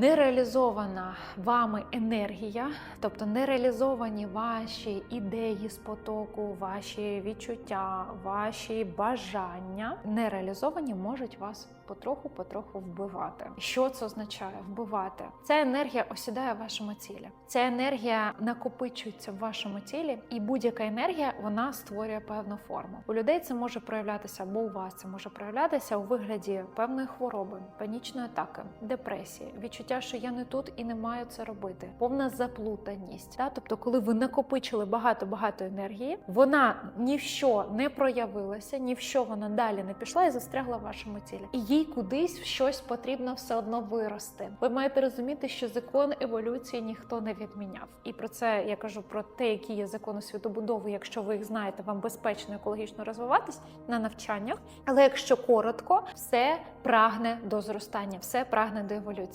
нереалізована вами енергія, тобто нереалізовані ваші ідеї з потоку, ваші відчуття, ваші бажання нереалізовані можуть вас потроху-потроху вбивати. Що це означає? Вбивати. Ця енергія осідає в вашому тілі. Ця енергія накопичується в вашому тілі, і будь-яка енергія вона створює певну форму. У людей це може проявлятися, або у вас це може проявлятися у вигляді певної хвороби, панічної атаки, депресії, відчуття, що я не тут і не маю це робити, повна заплутаність. Та? Тобто, коли ви накопичили багато-багато енергії, вона ні в що не проявилася, ні в що вона далі не пішла і застрягла в вашому тілі. І їй кудись в щось потрібно все одно вирости. Ви маєте розуміти, що закон еволюції ніхто не відміняв. І про це я кажу про те, які є закони світобудови. Якщо ви їх знаєте, вам безпечно екологічно розвиватись на навчаннях. Але якщо коротко, все прагне до зростання, все прагне до еволюції.